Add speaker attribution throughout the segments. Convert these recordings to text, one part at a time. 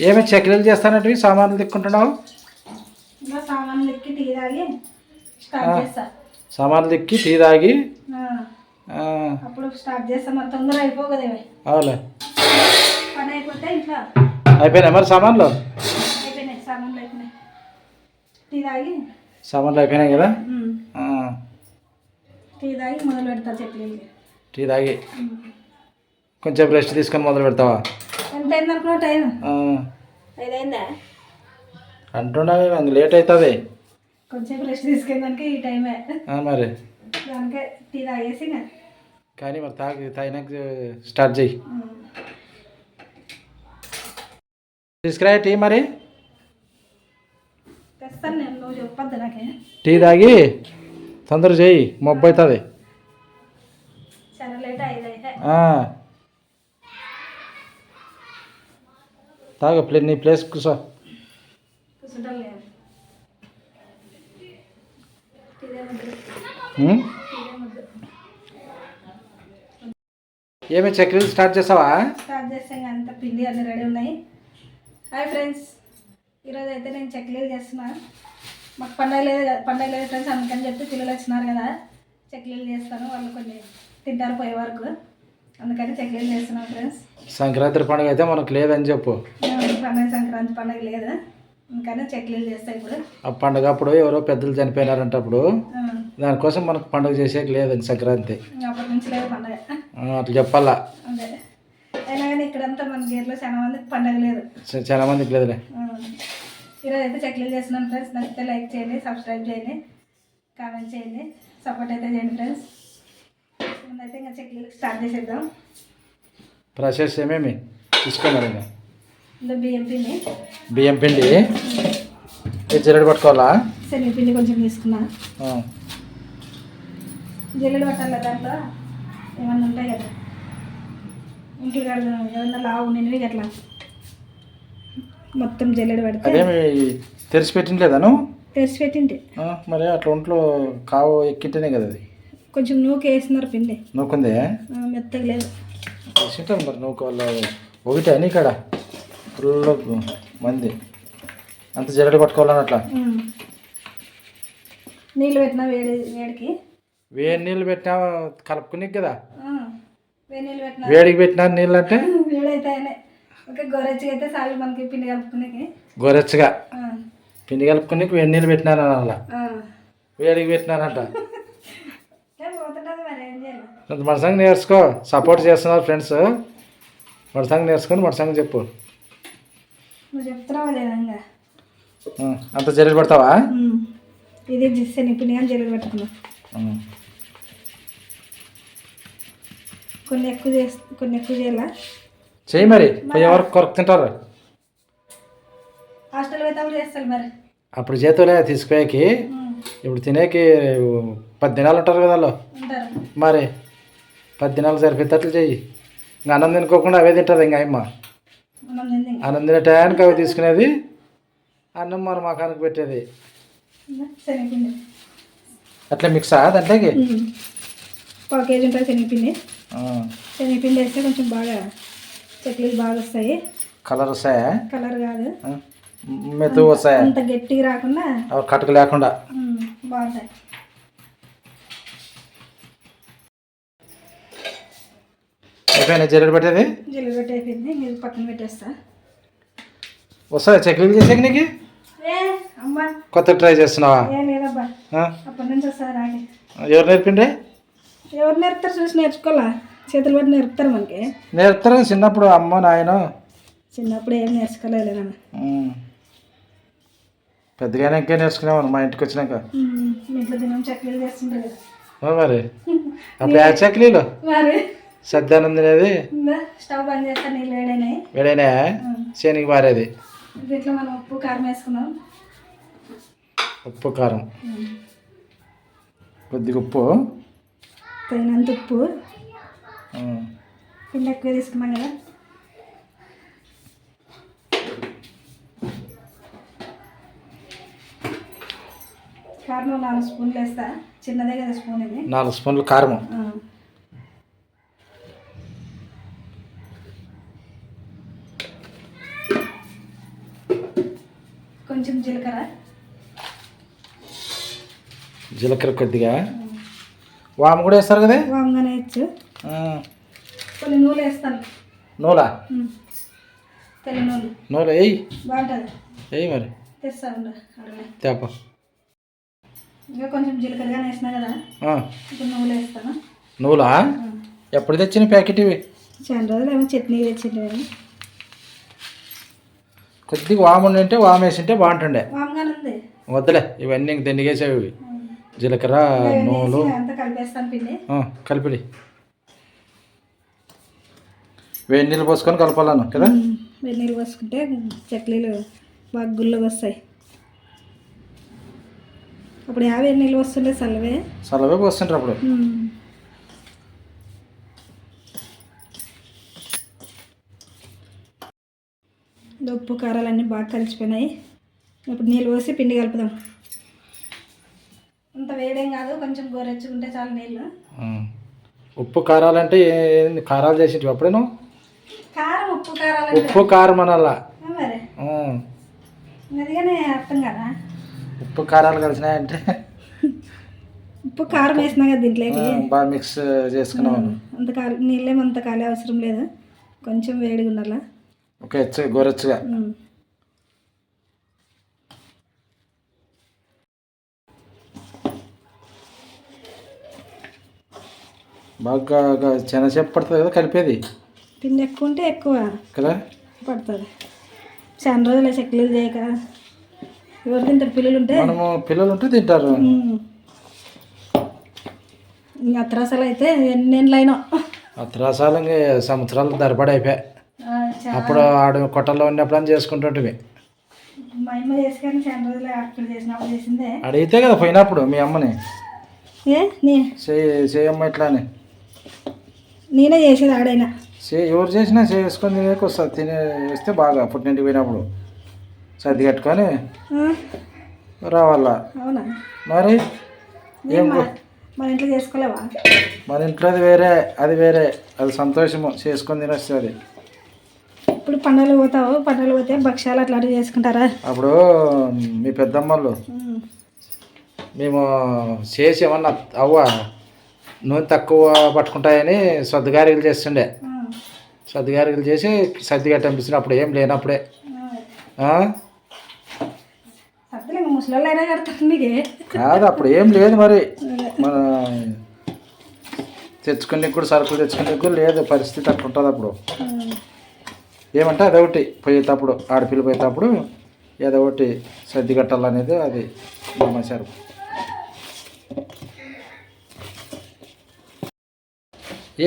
Speaker 1: ఏమి చక్రీలు చేస్తానంటే సామాన్లు దిక్కుంటున్నావు
Speaker 2: సామాన్లు
Speaker 1: దిక్కి టీ తాగి. అవులే
Speaker 2: ఇంట్లో.
Speaker 1: అయిపోయినాయి మరి సామాన్లు?
Speaker 2: సామాన్లు అయిపోయినాయి.
Speaker 1: కదా?
Speaker 2: టీ తాగి మొదలు పెడతా చట్నీలు
Speaker 1: టీ తాగి. కొంచెం రెస్ట్ తీసుకొని మొదలు పెడతావా?
Speaker 2: ఎంత అయింది అనుకున్నా టైం?
Speaker 1: ఆ,
Speaker 2: ఐదైందా?
Speaker 1: అంటున్నావు లేట్ అవుతుంది
Speaker 2: కొంచెం రెస్ట్ తీసుకెళ్ళడానికి ఈ టైమే.
Speaker 1: ఆ, మరి.
Speaker 2: దానికే టీ తాగేసి
Speaker 1: కానీ మరి తాగి తాగినాక స్టార్ట్ చేయి తీసుకురా టీ మరి.
Speaker 2: తెస్తాను నేను నువ్వు చెప్పొద్దు నాకే.
Speaker 1: టీ తాగి తొందర చేయి మొబ్బు అవుతుంది
Speaker 2: చాలా లేట్ ఐదు
Speaker 1: తాగు ప్లే నీ ప్లేస్
Speaker 2: ముద్దు
Speaker 1: ఏమి చక్రీలు స్టార్ట్ చేసావా
Speaker 2: స్టార్ట్ చేస్తే అంత పిండి అన్నీ రెడీ ఉన్నాయి హాయ్ ఫ్రెండ్స్ ఈరోజు అయితే నేను చక్లీలు చేస్తున్నా మాకు పండగ లేదు పండగ లేదు ఫ్రెండ్స్ అందుకని చెప్పి పిల్లలు వచ్చినారు కదా చక్లీలు చేస్తాను వాళ్ళు కొన్ని తింటారు పోయే వరకు అందుకని చక్లీలు చేస్తున్నాను ఫ్రెండ్స్?
Speaker 1: సంక్రాంతి పండుగ అయితే మనకు లేదని చెప్పు.
Speaker 2: పండగ సంక్రాంతి పండగ లేదు? అందుకని చక్లీలు చేస్తాయి ఇప్పుడు?
Speaker 1: ఆ పండుగ అప్పుడు ఎవరో పెద్దలు చనిపోయినారంటే అప్పుడు. దానికోసం మనకు పండుగ చేసేకి లేదండి సంక్రాంతి.
Speaker 2: ఇంకా అప్పటి నుంచి లేదు పండగ.
Speaker 1: ఆ, అట్లా చెప్పాలా?
Speaker 2: ఇక్కడంతా మన గేర్లో చాలా మందికి పండగ లేదు.
Speaker 1: చాలా మందికి లేదులే.
Speaker 2: ఈరోజు అయితే చక్లీలు చేస్తున్నాను ఫ్రెండ్స్. నచ్చితే లైక్ చేయండి సబ్స్క్రైబ్ చేయండి కామెంట్ చేయండి సపోర్ట్ అయితే చేయండి ఫ్రెండ్స్. ముందైతే ఇంకా స్టార్ట్ చేసేద్దాం.
Speaker 1: ప్రాసెస్ ఏమేమి? తీసుకోమని ఇంకా
Speaker 2: ఇందులో బియ్యం పిండి.
Speaker 1: బియ్యం పిండి. జల్లెడ పట్టుకోవాలా?
Speaker 2: శనగపిండి కొంచెం తీసుకున్నా. జల్లెడ పట్టాలి దాంట్లో? ఏమన్నా ఉంటాయి కదా. ఇంటి ఏమన్నా లావు నిన్నవి అట్లా మొత్తం జల్లెడ పెడితే
Speaker 1: అదేమి తెరిచి పెట్టినలేదాను
Speaker 2: తెరిచి పెట్టింటి
Speaker 1: ఆ, మరి అట్లా ఒంట్లో కావు ఎక్కింటేనే కదా అది.
Speaker 2: కొంచెం నూక వేస్తున్నారు పిండి.
Speaker 1: నూకుందే?
Speaker 2: మెత్తగా లేదు.
Speaker 1: వేసింటారు మరి నూకు వాళ్ళు ఒకటే అని ఇక్కడ ఫుల్ మంది. అంత జల్లెడ పట్టుకోవాలని అట్లా.
Speaker 2: నీళ్ళు పెట్టినా వేడి వేడికి?
Speaker 1: వేడి నీళ్ళు పెట్టినా కలుపుకునేకి కదా?
Speaker 2: పెట్టినా.
Speaker 1: వేడికి పెట్టినా నీళ్ళు అంటే?
Speaker 2: వేడైతే ఓకే గోరెచ్చిగా అయితే చాలు మనకి పిండి కలుపుకునేకి.
Speaker 1: గోరెచ్చగా పిండి కలుపుకునేకి వేడి నీళ్ళు పెట్టినాను అలా. వేడికి పెట్టినారంట
Speaker 2: ఏ పోతుంటుంది మరి ఏం చేయాలి
Speaker 1: కొంత మన సంగతి నేర్చుకో. సపోర్ట్ చేస్తున్నారు ఫ్రెండ్స్. మన సంగతి నేర్చుకొని మన సంగతి చెప్పు అంత జల్లెడ పడతావా.
Speaker 2: ఇది జిస్సని పిండి కానీ జల్లు పెట్టుకున్నా. కొన్ని ఎక్కువ చేసి కొన్ని ఎక్కువ చేయాలా?
Speaker 1: చెయ్యి మరి. వరకు కొరకు తింటారు?
Speaker 2: హాస్టల్ పోతే అప్పుడు చేస్తాను మరి.
Speaker 1: అప్పుడు చేతులే తీసుకుపోయాకి. ఇప్పుడు తినేకి పది దినాలు ఉంటారు కదా వాళ్ళు. మరి పది దినాలు సరిపోయేటట్లు చెయ్యి. ఇంకా అన్నం తినుకోకుండా అవే తింటుంది ఇంకా అమ్మ. అన్నం తినే టయానికి అవి తీసుకునేది. అన్నం మన మకానికి పెట్టేది. అట్లా మిక్సా దాంట్లోకి.
Speaker 2: పావు కేజీ ఉంటుంది శనగపిండి.
Speaker 1: ఆ.
Speaker 2: శనగపిండి వేస్తే కొంచెం బాగా చక్లీలు బాగా వస్తాయి.
Speaker 1: కలర్ వస్తాయా?
Speaker 2: కలర్ కాదు.
Speaker 1: మెత్తు వస్తాయా?
Speaker 2: అంత గట్టిగా రాకుండా
Speaker 1: కట్టుకు లేకుండా.
Speaker 2: బాగుంటాయి.
Speaker 1: అయిపోయినా జల్లెడ పెట్టేది?
Speaker 2: జీలగడ్డ అయిపోయింది మీరు పక్కన పెట్టేస్తా.
Speaker 1: వస్తాయా చక్లీలు చేసేకి నీకు? కొత్త ట్రై చేస్తున్నావా?
Speaker 2: అప్పటి నుంచి
Speaker 1: ఎవరు నేర్పిండే?
Speaker 2: ఎవరు నేర్పుతారు చూసి నేర్చుకోవాలా? చేతులు పట్టి నేర్పుతారు మనకి.
Speaker 1: నేర్పుతారు చిన్నప్పుడు అమ్మ నాయన?
Speaker 2: చిన్నప్పుడు ఏం నేర్చుకోలేదు.
Speaker 1: పెద్దగానే ఇంకే నేర్చుకునేవాను మా ఇంటికి వచ్చినాక.
Speaker 2: ఇంట్లో దినం చక్లీలు చేస్తుంటారు
Speaker 1: మరి. అప్పుడు చక్లీలు?
Speaker 2: మరి.
Speaker 1: సద్దానం తినేది
Speaker 2: ఇందా స్టవ్ బంద్ చేస్తా నీళ్ళు వేడైనాయి.
Speaker 1: వేడైనా శనికి
Speaker 2: దీంట్లో మనం ఉప్పు కారం వేసుకున్నాం
Speaker 1: ఉప్పు కారం. కొద్దిగా ఉప్పు.
Speaker 2: తగినంత ఉప్పు. పిండి ఎక్కువ తీసుకున్నాం కదా. కారం నాలుగు స్పూన్లు వేస్తా. చిన్నదే కదా స్పూన్ ఇది.
Speaker 1: నాలుగు స్పూన్లు కారం
Speaker 2: ఆ. జీలకర్ర?
Speaker 1: జీలకర్ర కొద్దిగా. వాము కూడా వేస్తారు కదా?
Speaker 2: వాముగానే వేయచ్చు. కొన్ని నూనె వేస్తాను.
Speaker 1: నూలా?
Speaker 2: ఉమ్. తెల్ల నూనె
Speaker 1: నూనె వేయి
Speaker 2: బాగుంటుంది.
Speaker 1: వేయి మరి.
Speaker 2: తెస్తా ఉండు అడగ
Speaker 1: తేప.
Speaker 2: ఇంకా కొంచెం జీలకర్రగానే వేసినా కదా? ఇప్పుడు నువ్వులు వేస్తాను.
Speaker 1: నూలా? ఎప్పుడు తెచ్చిన ప్యాకెట్ ఇవి?
Speaker 2: చాలా రోజులు ఏమో చట్నీ తెచ్చిండు
Speaker 1: కొద్దిగా వాము ఉంటే వాము వేసింటే బాగుంటుండే.
Speaker 2: వాముగానే ఉంది
Speaker 1: వద్దులే ఇవన్నీ ఇంక దండిగేసేవి జీలకర్ర నూనెలు.
Speaker 2: వేసి
Speaker 1: ఆ, కలిపిడి. వేడి నీళ్ళు పోసుకొని కలపాలను కదా?
Speaker 2: వేడి నీళ్ళు పోసుకుంటే చట్నీలు బాగా గుల్లగా వస్తాయి. అప్పుడు యాభై నీళ్ళు వస్తుండే చల్లవే.
Speaker 1: చల్లవే పోస్తుంటారు అప్పుడు.
Speaker 2: ఉప్పు కారాలన్నీ బాగా కలిసిపోయినాయి. ఇప్పుడు నీళ్ళు పోసి పిండి కలుపుదాం. అంత వేడేం కాదు కొంచెం గోరెచ్చుకుంటే చాలు నీళ్ళు.
Speaker 1: ఉప్పు కారాలంటే కారాలు చేసేటివి అప్పుడేను
Speaker 2: కారం ఉప్పు కారాలు
Speaker 1: ఉప్పు కారం అనల్లా
Speaker 2: మరి.
Speaker 1: ఆ.
Speaker 2: అదిగానే అర్థం కదా?
Speaker 1: ఉప్పు కారాలు కలిసినాయంటే
Speaker 2: ఉప్పు కారం వేసినా కదా దీంట్లోకి
Speaker 1: బాగా మిక్స్ చేసుకున్నాం
Speaker 2: అంత కాలి నీళ్ళేం అంత కాలే అవసరం లేదు. కొంచెం వేడిగా ఉండాలా
Speaker 1: ఒక ఎచ్చు గోరెచ్చుగా. బాగా చిన్నసేపు పడుతుంది కదా కలిపేది?
Speaker 2: పిండి ఎక్కువ ఉంటే ఎక్కువ.
Speaker 1: కదా?
Speaker 2: పడుతుంది. చాలా రోజులు చెక్కలు చేయక. ఎవరు తింటారు? పిల్లలు ఉంటే?
Speaker 1: మనము పిల్లలు ఉంటే తింటారు.
Speaker 2: అత్రాసాలు అయితే ఎన్నెళ్ళైనా
Speaker 1: అత్రాసాలు సంవత్సరాలు ధరపడి అయిపోయాయి. అప్పుడు ఆడు కొట్టల్లో ఉన్నప్పుడు అని చేసుకుంటుంటివి. అడిగితే కదా పోయినప్పుడు మీ అమ్మని.
Speaker 2: ఏ? నీ?
Speaker 1: చేయి చేయమ్మ ఇట్లా అని.
Speaker 2: నేనే చేసేది ఆడైనా.
Speaker 1: చే ఎవరు చేసినా చేసుకొని తినేకి వస్తుంది. తినే వస్తే బాగా పుట్టింటికి పోయినప్పుడు. సర్ది కట్టుకొని రావాలా. మరి? ఏం
Speaker 2: మన ఇంట్లో చేసుకోలేవా?
Speaker 1: మన ఇంట్లోది వేరే అది వేరే. అది సంతోషము. చేసుకొని తినొస్తుంది
Speaker 2: ఇప్పుడు పండుగలు పోతావు? పండుగలు పోతే భక్ష్యాలు అట్లాంటివి చేసుకుంటారా?
Speaker 1: అప్పుడు మీ పెద్దమ్మళ్ళు.
Speaker 2: ఉమ్.
Speaker 1: మేము చేసి ఏమన్నా అవ్వ నూనె తక్కువ పట్టుకుంటాయని సర్దుగారికలు చేస్తుండే. సర్దుగారికలు చేసి సర్ది కట్టంపిస్తుండే అప్పుడు ఏం లేనప్పుడే. కాదు అప్పుడు ఏం లేదు మరి. మన తెచ్చుకునే కూడా సరుకులు తెచ్చుకునే కూడా లేదు పరిస్థితి అట్లా ఉంటుంది అప్పుడు ఏమంటే అదొకటి పోయేటప్పుడు ఆడపిల్ల పోయేటప్పుడు ఏదో ఒకటి సర్ది కట్టాలనేది అది నమ్మశారు.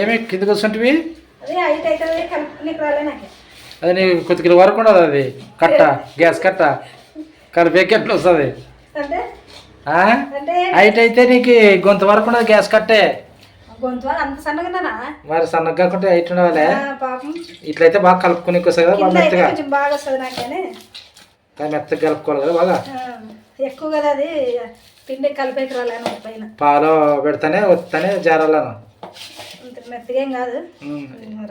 Speaker 1: ఏమి కిందకి వస్తుంటివి?
Speaker 2: అదే నాకు
Speaker 1: కొద్దిగా వరకు ఉండదు అది. కట్ట గ్యాస్ కట్ట. కలిపేకి ఎట్లా వస్తుంది? హైట్ అయితే నీకు గొంతు వరకు ఉండదు గ్యాస్ కట్టే.
Speaker 2: గొంతు అంత సన్నగా
Speaker 1: మరి సన్నగా కాకుంటే హైట్ ఉండవాలి.
Speaker 2: పాపం.
Speaker 1: ఇట్లయితే బాగా కలుపుకునేకి వస్తుంది కదా బాగా మెత్తగా.
Speaker 2: కొంచెం బాగా వస్తుంది నాకేనే.
Speaker 1: కానీ మెత్తగా కలుపుకోవాలి కదా బాగా.
Speaker 2: ఎక్కువ కదా అది పిండి కలిపేకి రాలేను పైన.
Speaker 1: పాలు పెడితేనే వస్తేనే జారాలను.
Speaker 2: మెత్తగా ఏం కాదు.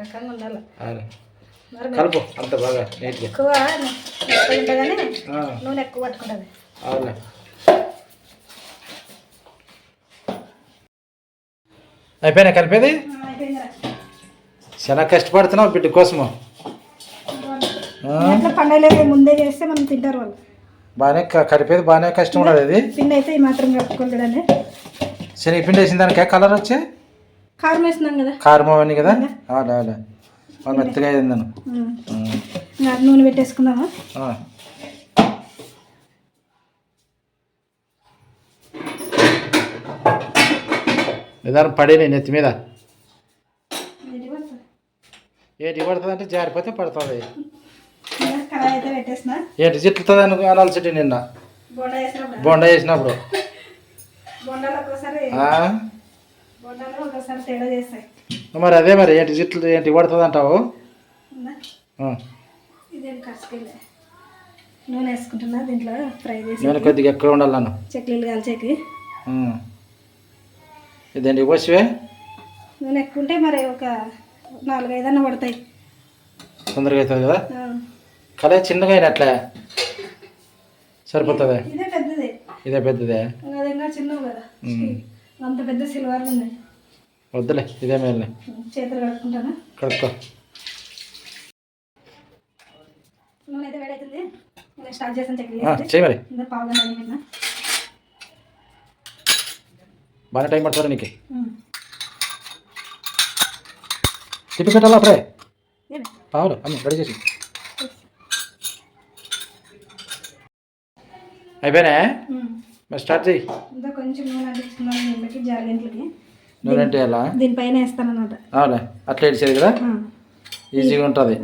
Speaker 2: రకంగా ఉండాలి.
Speaker 1: అవును. కలుపు అంత బాగా నీట్గా.
Speaker 2: ఎక్కువ నూనె ఎక్కువ పట్టుకుంటుంది.
Speaker 1: అవునులే. అయిపోయినా కలిపేది చాలా కష్టపడుతున్నావు బిడ్డ కోసము.
Speaker 2: పండగలేదు ముందే చేస్తే మనం తింటారు వాళ్ళు.
Speaker 1: బాగానే క- కలిపేది బాగానే కష్టం ఉండదు అది.
Speaker 2: పిండి అయితే ఈ మాత్రం కలుపుకోలేడని
Speaker 1: శనగపిండి వేసిన దానికి కలర్ వచ్చే?
Speaker 2: కారం వేస్తున్నాం కదా.
Speaker 1: కారం అవన్నీ కదా? అవునా? అవునా మెత్తగా అయిందను
Speaker 2: నూనె పెట్టేసుకుందామా?
Speaker 1: నిదానం పడేని నెత్తి మీద. ఏంటి పడుతుంది అంటే జారిపోతే పడుతుంది. ఏంటి జిట్లుతుంది అని అనాల్సి నిన్న.
Speaker 2: బోండా వేసినప్పుడు.
Speaker 1: మరి అదే మరి ఏంటి జిట్లు ఏంటి పడుతుంది అంటావు?
Speaker 2: నూనె వేసుకుంటున్నా దీంట్లో ఫ్రై చేసి
Speaker 1: నేను కొద్దిగా ఎక్కువ ఉండాలి నన్ను.
Speaker 2: చెక్లీలు కాల్చేకి.
Speaker 1: ఇదేంటి పోసివే
Speaker 2: నూనె ఎక్కువ ఉంటే మరి ఒక నాలుగైదన్నా పడతాయి.
Speaker 1: తొందరగా అవుతుంది కదా. కళ చిన్నగా అయినట్లే సరిపోతుంది?
Speaker 2: ఇదే పెద్దది.
Speaker 1: ఇదే పెద్దదే?
Speaker 2: అది ఇంకా చిన్నవి కదా. అంత పెద్ద సిల్వర్ ఉంది
Speaker 1: వద్దులే ఇదే మేలే
Speaker 2: చేతులు కడుక్కుంటాను?
Speaker 1: కడుక్కో.
Speaker 2: నూనె అయితే వేడవుతుంది స్టార్ట్ చేసాను చక్కెర
Speaker 1: ఆ,
Speaker 2: వేసి.
Speaker 1: చేయి మరి
Speaker 2: ఇంకా పావు గంట అడిగిన
Speaker 1: బాగానే టైం పడుతుంది నీకు. తిప్పి పెట్టాలా అప్పుడే? పావులు అమ్మ రెడీ చేసి. అయిపోయినా? మరి స్టార్ట్ చేయి
Speaker 2: కొంచెం
Speaker 1: ఎలా
Speaker 2: దీనిపైన
Speaker 1: అట్లా ఇడిచేది కదా? ఈజీగా ఉంటుంది.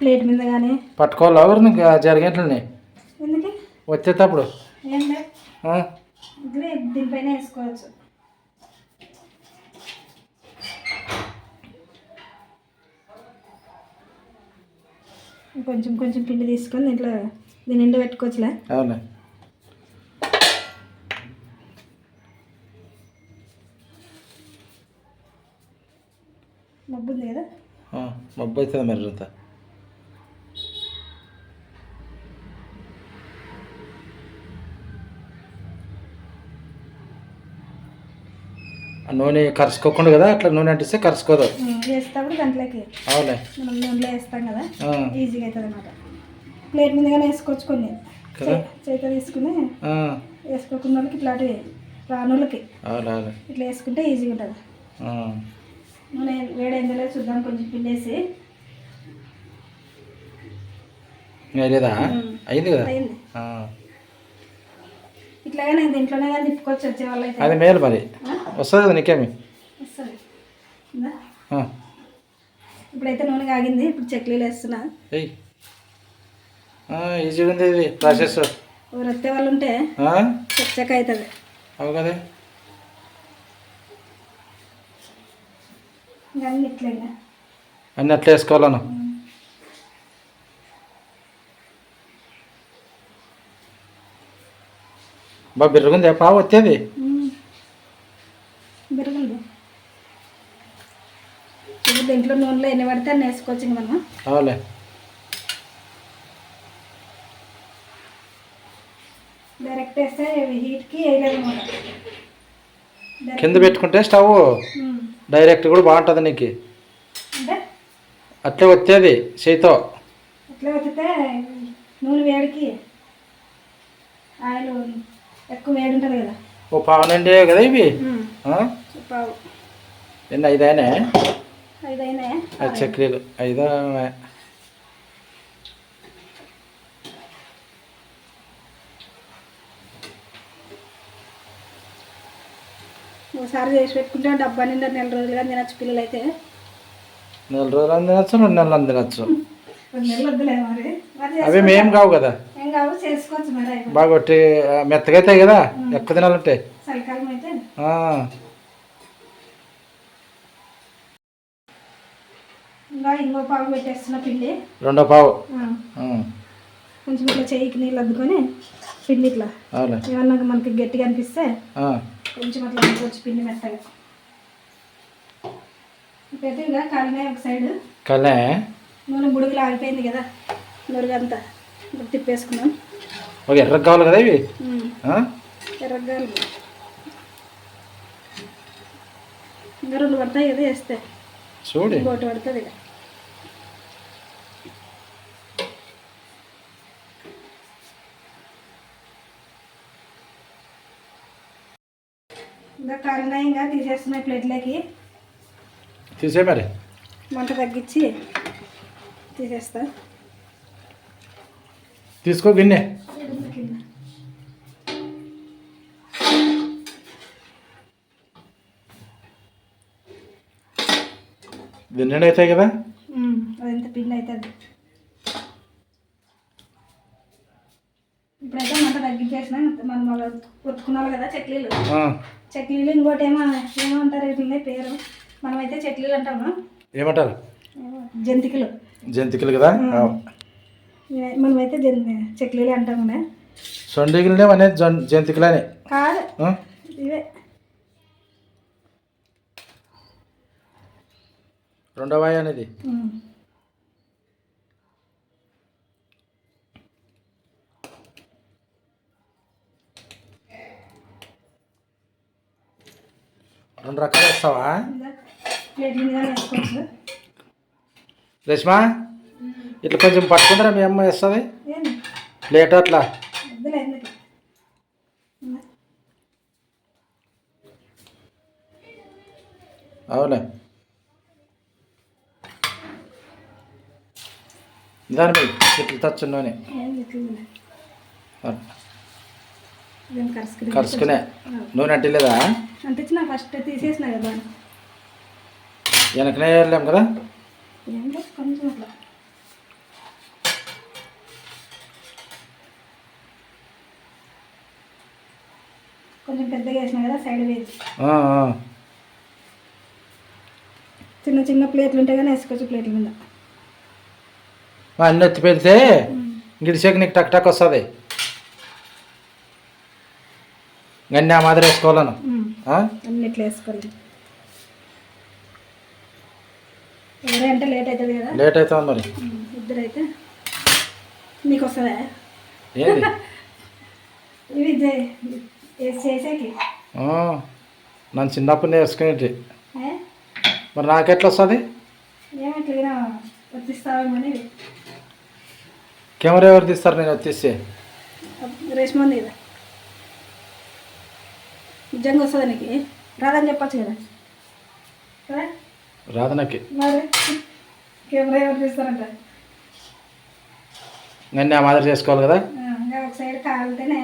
Speaker 2: ప్లేట్ మీద కానీ
Speaker 1: పట్టుకోవాలి ఎవరు జరిగేట్లని వచ్చేటప్పుడు.
Speaker 2: దీనిపైన వేసుకోవచ్చు. కొంచెం కొంచెం పిండి తీసుకొని దీంట్లో దీని నిండా పెట్టుకోవచ్చులే
Speaker 1: అవులే
Speaker 2: మబ్బు ఉంది కదా?
Speaker 1: మబ్బు అవుతుంది మరి అంతా నూనె కరుసుకోకుండా కదా అట్లా నూనె అంటిస్తే కరుసుకోదు
Speaker 2: వేసేటప్పుడు దాంట్లోకి
Speaker 1: అవులే
Speaker 2: మనం నూనెలో వేస్తాం కదా ఈజీగా అవుతుంది అనమాట ప్లేట్ మీదగానే వేసుకోవచ్చు కొన్ని. చేత తీసుకుని వేసుకోకుండా వాళ్ళకి ఇట్లాంటివి రానులకి ఇట్లా వేసుకుంటే ఈజీగా ఉంటుంది. నూనె వేడైందో చూద్దాం కొంచెం పిండేసి.
Speaker 1: లేదా అయింది కదా?
Speaker 2: అయింది ఇట్లాగే నేను దీంట్లోనే కానీ తిప్పుకొచ్చి వచ్చే వాళ్ళు అయితే
Speaker 1: అది మేలు మరి. వస్తుంది కదా నీకేమి?
Speaker 2: వస్తుంది. ఇప్పుడైతే నూనె కాగింది ఇప్పుడు చక్లీలు వేస్తున్నా.
Speaker 1: ఈజీగా ఉంది ఇది ప్రాసెస్.
Speaker 2: ఎవరు వచ్చే వాళ్ళు ఉంటే చచ్చక అవుతుంది.
Speaker 1: అవు కదా.
Speaker 2: అన్ని
Speaker 1: అట్లా వేసుకోవాలను బాగా బిర్రుగుంది పావు వచ్చేది.
Speaker 2: బిరుగుంది దీంట్లో నూనెలో ఎన్ని పడితే అన్ని వేసుకోవచ్చు మనం.
Speaker 1: అవులే
Speaker 2: డైరెక్ట్ వేస్తే హీట్కి వేయలేదు అనమాట
Speaker 1: కింద పెట్టుకుంటే స్టవ్? డైరెక్ట్ కూడా బాగుంటుంది నీకు.
Speaker 2: అంటే?
Speaker 1: అట్లే వచ్చేది చేయితో
Speaker 2: ఎట్లా వచ్చితే నూనె వేడికి ఆయిల్ ఎక్కువ వేడి ఉంటుంది కదా.
Speaker 1: ఓ పావు నిండే కదా ఇవి?
Speaker 2: పావు.
Speaker 1: ఎన్ని ఐదానే?
Speaker 2: ఐదైనా?
Speaker 1: ఐదు చక్రీలు. ఐదో?
Speaker 2: ఒకసారి చేసి పెట్టుకుంటే డబ్బా నిండా నెల రోజులుగా తినచ్చు పిల్లలు అయితే
Speaker 1: నెల రోజులు అందినచ్చు రెండు నెలలు
Speaker 2: మరి.
Speaker 1: అవి మేం కావు కదా. బాగా కొట్టి మెత్తగా అవుతాయి కదా ఎక్కువ తినాలంటే. రెండో పావు.
Speaker 2: కొంచెం ఇట్లా చెయ్యికి నీళ్ళు అద్దుకొని పిండి ఇట్లా. ఏమన్నా మనకి గట్టిగా అనిపిస్తే కొంచెం అట్లా అనుకోవచ్చు పిండి మెత్తగా. ఇప్పుడైతే కాలినాయి ఒక సైడ్.
Speaker 1: కలే
Speaker 2: నూనె బుడుగులు ఆగిపోయింది కదా నురుగంతా ఇప్పుడు తిప్పేసుకున్నాం
Speaker 1: ఒక ఎర్ర కావాలి కదా ఇవి?
Speaker 2: ఎర్రగాయలు ఇంకా రెండు పడతాయి కదా వేస్తే.
Speaker 1: చూడు.
Speaker 2: ఇంకోటి పడుతుంది ఇక. ఇంకా కాలినాయి ఇంకా తీసేస్తున్నాయి ప్లేట్లోకి.
Speaker 1: తీసే మరి.
Speaker 2: మంట తగ్గించి తీసేస్తా.
Speaker 1: తీసుకో గిన్నె.
Speaker 2: కింద
Speaker 1: దిన్నెడు అవుతాయి కదా?
Speaker 2: ఉమ్, అదంతా పిండి అవుతుంది. ఇప్పుడైతే మంట తగ్గించేసిన మనం ఒత్తుకున్నాం కదా చక్లీలు చక్లీలు ఇంకోటి ఏమో ఏమంటారు వీటిని పేరు? మనమైతే చక్లీలు అంటాము.
Speaker 1: ఏమంటారు?
Speaker 2: ఏమో జంతికలు.
Speaker 1: జంతికలు కదా?
Speaker 2: మనమైతే చెక్లీలు అంటామునే
Speaker 1: సొండిగిలనే అనే జంతికలనే.
Speaker 2: కాదు. ఇవే.
Speaker 1: రెండవ అనేది. రెండు రకాలు వేస్తావా? రేష్మా? ఇట్లా కొంచెం పట్టుకుంటారా మీ అమ్మ వేస్తుంది? ప్లేట్ అట్లా? అవులే దాని మీద ఇట్లా తచ్చు నూనె.
Speaker 2: ఏంది ఇట్లా ఇదేం కరుసుకుని
Speaker 1: నూనె? అంటే లేదా
Speaker 2: అంటించిన ఫస్ట్ తీసేసిన కదా
Speaker 1: వెనకనే వెళ్ళాం కదా?
Speaker 2: కొంచెం పెద్దగా వేసిన కదా సైడ్ వేసి. చిన్న చిన్న ప్లేట్లు ఉంటాయి కానీ వేసుకోవచ్చు ప్లేట్ల మీద.
Speaker 1: అన్ని ఎత్తి పెడితే గిడిసేకి నీకు టక్ టక్ వస్తుంది. అన్నీ ఆ మాదిరి వేసుకోవాలను. ఆ?
Speaker 2: అన్ని ఇట్లా వేసుకోవాలి. ఎవరే అంటే లేట్ అవుతుంది కదా.
Speaker 1: లేట్ అవుతుంది మరి.
Speaker 2: ఇద్దరు అయితే నీకు వస్తుందా?
Speaker 1: ఏంది? ఆ, నన్ను చిన్నప్పుడు నేర్చుకునేటి? మరి నాకెట్లా వస్తుంది? కెమెరా ఎవరు తీస్తారు నేను వచ్చేసి
Speaker 2: నిజంగా వస్తుందా నీకు? రాదని చెప్పచ్చు కదా. కదా?
Speaker 1: రాదు నాకు
Speaker 2: మరి? కెమెరా ఎవరు తీస్తారంట?
Speaker 1: అన్నీ ఆ మాదిరి చేసుకోవాలి కదా?
Speaker 2: ఒక సైడ్ కాలితేనే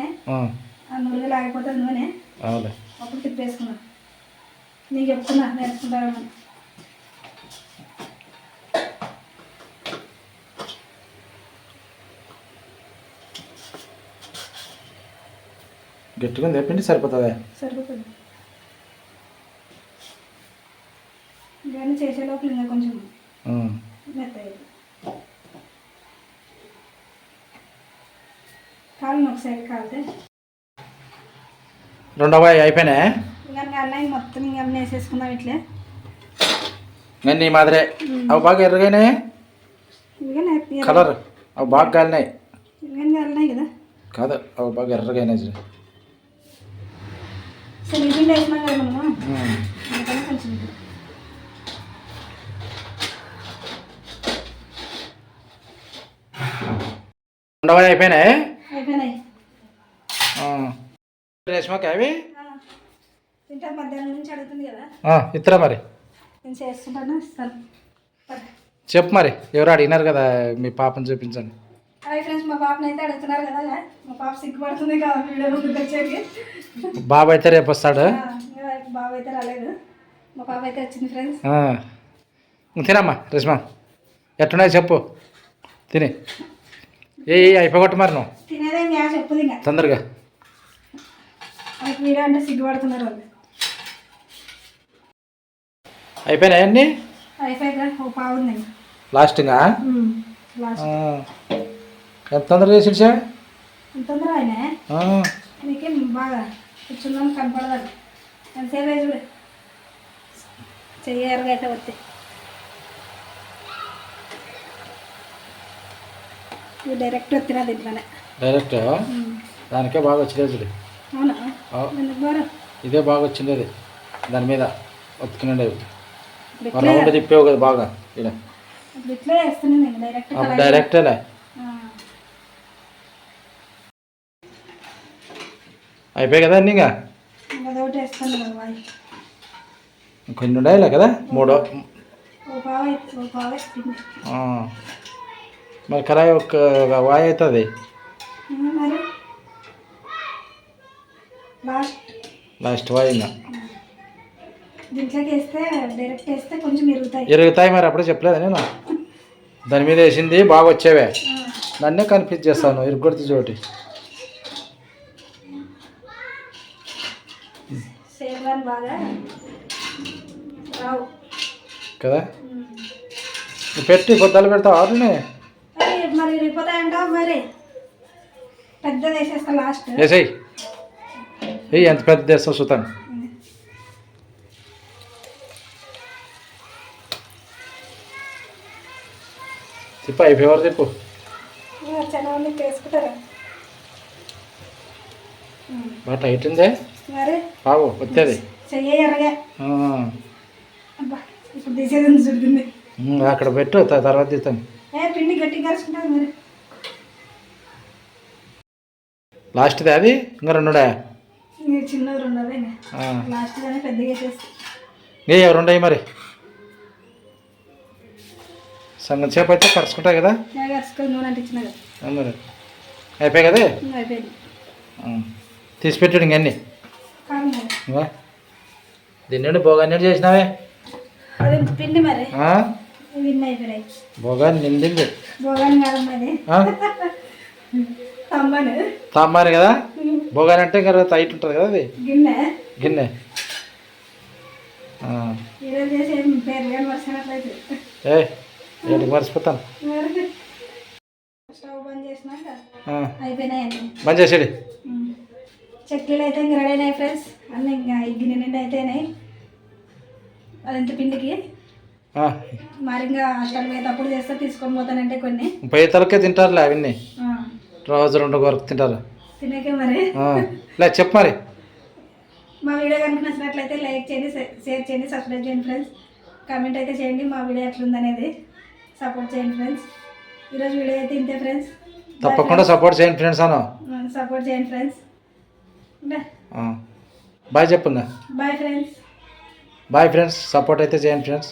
Speaker 1: ఆ,
Speaker 2: నూనె లాగిపోతుంది నూనె.
Speaker 1: అవులే
Speaker 2: అప్పుడు తిప్పేసుకున్నా. నీకు చెప్తున్నా నేర్చుకుంటావేమో
Speaker 1: గట్టిగా ఉంది. పిండి సరిపోతుంది?
Speaker 2: సరిపోతుంది. ఇవన్నీ చేసే లోపల ఇంకా కొంచెం మెత్తగా కాలను ఒక సైడ్ కాలితే
Speaker 1: రెండవ అయిపోయినాయి
Speaker 2: ఇంకా అన్నయ్య మొత్తం ఇంకా అన్నీ వేసేసుకుందాం ఇట్లే.
Speaker 1: అన్నీ ఈ మాదిరే? అవి బాగా ఎర్రగానే
Speaker 2: ఇవిగా
Speaker 1: కలర్ అవి బాగా కాలినాయి
Speaker 2: ఇవన్నీ అన్నాయి కదా.
Speaker 1: కాదు అవి బాగా ఎర్రగానే చూడు.
Speaker 2: సో ఈ పిండి వేసినాం కదా మనము
Speaker 1: ఉమ్.
Speaker 2: అందుకని కొంచెం ఇది.
Speaker 1: రెండవ అయిపోయినాయి
Speaker 2: అయిపోయినాయి
Speaker 1: ఆ. రేష్మకి అవి ఇత్తరా మరి. చెప్పు మరి ఎవరు అడిగినారు కదా మీ పాపని చూపించండి. బాబు అయితే రేపు వస్తాడు. తినమ్మా రేష్మా. ఎట్టున్నాయి చెప్పు. తిని. ఏ అయిపోగొట్టు మరి నువ్వు. తొందరగా.
Speaker 2: వాళ్ళకి వీడియో అంటే సిగ్గుపడుతున్నారు వాళ్ళు
Speaker 1: అయిపోయినాయి అన్నీ
Speaker 2: అయిపోయి ఓ పావు ఉంది ఇంకా
Speaker 1: లాస్టింగా
Speaker 2: లాస్ట్
Speaker 1: ఎంత తొందరగా చేసి ఇడిచా?
Speaker 2: ఇంత తొందర ఆయన
Speaker 1: ఆ
Speaker 2: నీకేం బాగా కూర్చున్నాం కనపడదాన్ని ఎంతసేపు చూడు చెయ్యారుగా అయితే వస్తే ఇది డైరెక్ట్ వచ్చినా దీంట్లోనే
Speaker 1: డైరెక్ట్ దానికే బాగా వచ్చింది ఇదే బాగా వచ్చింది అది దాని మీద ఒత్తుకునండి
Speaker 2: ఇప్పుడు
Speaker 1: మన తిప్పేవు కదా బాగా. అప్పుడు డైరెక్టేలే అయిపోయాయి కదా అన్నీ కొన్ని ఉండాయిలే కదా మూడో. మరి కరాయి ఒక వాయి అవుతుంది.
Speaker 2: లాస్ట్.
Speaker 1: లాస్ట్ వాయి ఇంకా
Speaker 2: దీంట్లోకి వేస్తే డైరెక్ట్ వేస్తే కొంచెం ఇరుగుతాయి
Speaker 1: ఇరుగుతాయి మరి అప్పుడే చెప్పలేదా నేను? దాని మీద వేసింది బాగా వచ్చేవే. నన్నే కన్ఫ్యూజ్ చేస్తాను ఇరుగొడితే చోటి కదా? పెట్టి పొద్దులు పెడతావు ఆరునే
Speaker 2: మరి వేసేస్తా లాస్ట్.
Speaker 1: వేసేయి. వెయ్యి ఎంత పెద్ద చేస్తావు చూతాను తిప్పు అయిపోయేవారు
Speaker 2: వేసుకుంటారా
Speaker 1: బాగా టైట్ ఉందే? బాబు వచ్చేది. అక్కడ పెట్టు తర్వాత తీస్తాం
Speaker 2: ఏ పిండి గట్టిగా కలుసుకుంటుంది మరి.
Speaker 1: లాస్ట్ది అది? ఇంకా రెండుడా
Speaker 2: ఇంక చిన్నవి రెండవే లాస్ట్ గానే పెద్దగా చేసి
Speaker 1: ఏ రెండయి మరి? సగం సేపు అయితే కలుసుకుంటాయి కదా.
Speaker 2: నేను
Speaker 1: మరి. అయిపోయాయి కదా?
Speaker 2: అయిపోయింది.
Speaker 1: తీసి పెట్టాడు ఇంకన్నీ దీన్ని భోగాన్ని చేసినావే?
Speaker 2: పిండి మరి.
Speaker 1: భోగాన్ని నిండింది.
Speaker 2: భోగాని తమ్మను
Speaker 1: కదా? భోగాని అంటే ఇంకా టైట్ ఉంటుంది కదా అది?
Speaker 2: గిన్నె. ఏం
Speaker 1: మర్చిపోతాను?
Speaker 2: బంద్
Speaker 1: చేసేది.
Speaker 2: చక్లీలు అయితే ఇంక రెడీ అయినాయి ఫ్రెండ్స్. అన్నీ ఇంకా ఈ గిన్నె నిండా అయితేనాయి అదంత పిండికి. మరి ఇంకా హాస్టల్ పోయేటప్పుడు చేస్తే తీసుకొని పోతానంటే కొన్ని.
Speaker 1: పై తలకే తింటారులే అవన్నీ. రోజు రెండు వరకు తింటారు.
Speaker 2: తినేకే మరి.
Speaker 1: లే చెప్పు మరి.
Speaker 2: మా వీడియో కనుక నచ్చినట్లయితే లైక్ చేయండి షేర్ చేయండి సబ్స్క్రైబ్ చేయండి ఫ్రెండ్స్. కామెంట్ అయితే చేయండి మా వీడియో ఎట్లుందనేది. సపోర్ట్ చేయండి ఫ్రెండ్స్. ఈరోజు వీడియో అయితే ఇంతే ఫ్రెండ్స్.
Speaker 1: తప్పకుండా సపోర్ట్ చేయండి ఫ్రెండ్స్ అను.
Speaker 2: సపోర్ట్ చేయండి ఫ్రెండ్స్.
Speaker 1: బాయ్ చెప్పు ఇంకా
Speaker 2: bye friends.
Speaker 1: Bye friends support అయితే చేయండి ఫ్రెండ్స్.